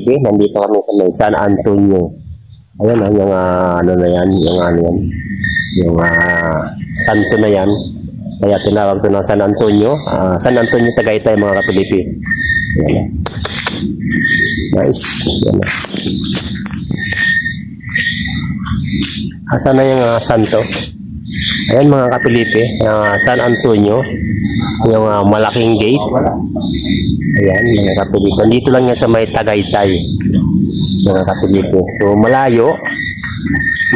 Okay, nandito kami sa may San Antonio. Ayan, ah, yung ah, ano na yan, yung ano yan, yung ah, santo na yan. Kaya tinawag ko ng San Antonio. Ah, San Antonio Tagaytay mga kapilipi. Ayan. ah. Nice. Ayan. ah. Asan na yung ah, santo? Ayan mga kapilipi, ah, San Antonio, yung ah, malaking gate. Ayan, mga kapilipi. Dito lang yan sa may Tagaytay. Mga kapilipi. So, malayo.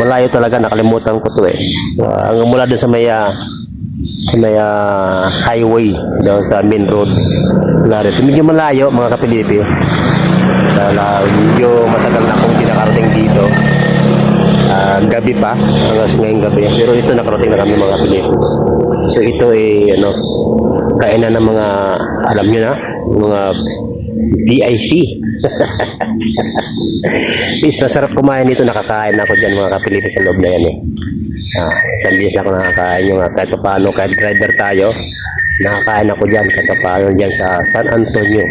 Malayo talaga, nakalimutan ko to eh. Ang mula doon sa may, sa may ah, highway, doon sa main road. Rin. Medyo malayo, mga kapilipi. Dahil ah, medyo matagal na akong pinakarating dito. Gabi pa, hanggang ngayong gabi. Pero ito nakarating na kami mga Pilipino. So ito ay ano, kainan ng mga, alam nyo na, mga VIC. Is masarap kumain dito, nakakain ako dyan mga kapilipi sa loob na yan eh. Ah, isang beses na ako nakakain yung ah, kahit pa paano, kahit driver tayo, nakakain ako dyan, kahit pa paano dyan sa San Antonio.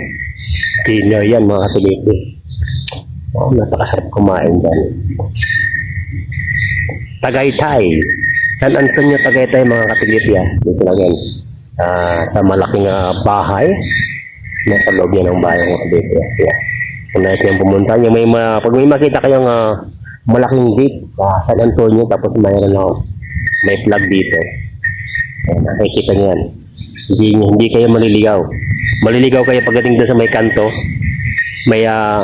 Dinner yan mga kapilipi. Oh, napakasarap kumain dyan. Tagaytay. San Antonio, Tagaytay, mga kapilipya. Dito lang yan. Ah, sa malaking ah, bahay. Nasa loob yan ng bahay mga kapilipya. Yeah. Kung nais niyang pumunta, yung may, ma- pag may makita kayong ah, malaking gate sa San Antonio, tapos mayroon na may flag dito. Ayan, nakikita niyo yan. Hindi, hindi kayo maliligaw. Maliligaw kayo pagdating doon sa may kanto. May ah,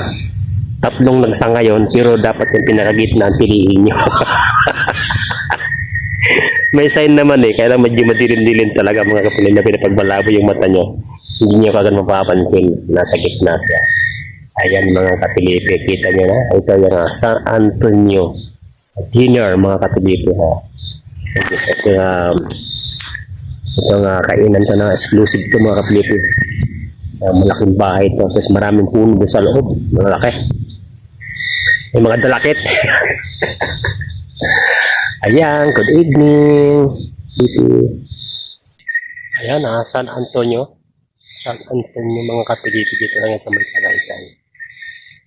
tatlong nagsanga ngayon, pero dapat yung pinakagitna ang piliin nyo. May sign naman eh, kaya lang medyo madilim-dilim talaga mga kapatid na pinapagmalabo yung mata nyo. Hindi nyo kagad mapapansin, nasa gitna siya. Ayan mga kapilipi, kita nyo na. Ito yung uh, San Antonio dinner mga kapilipi ha. Ito um, ito nga kainan to na exclusive to mga kapilipi. Uh, malaking bahay to, tapos maraming puno sa loob. Malaki. May mga dalakit. Ayan, good evening. Ayan ah, San Antonio. San Antonio mga kapiliti dito lang sa may Tagaytay.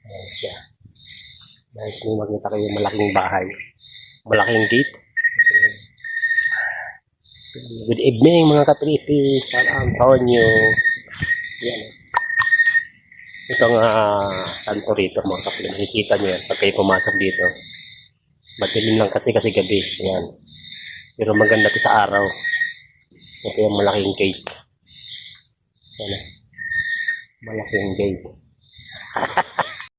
Ayan siya. Nice may makita kayo malaking bahay. Malaking gate. Good evening mga kapiliti. San Antonio. Ayan. ah. Ito nga kanto rito mga kapiliti. Nakikita nyo yan pag kayo pumasok dito. Madilim lang kasi kasi gabi. Ayan. Pero maganda to sa araw. Ito yung malaking gate. Ayan. ah. Malaking gate.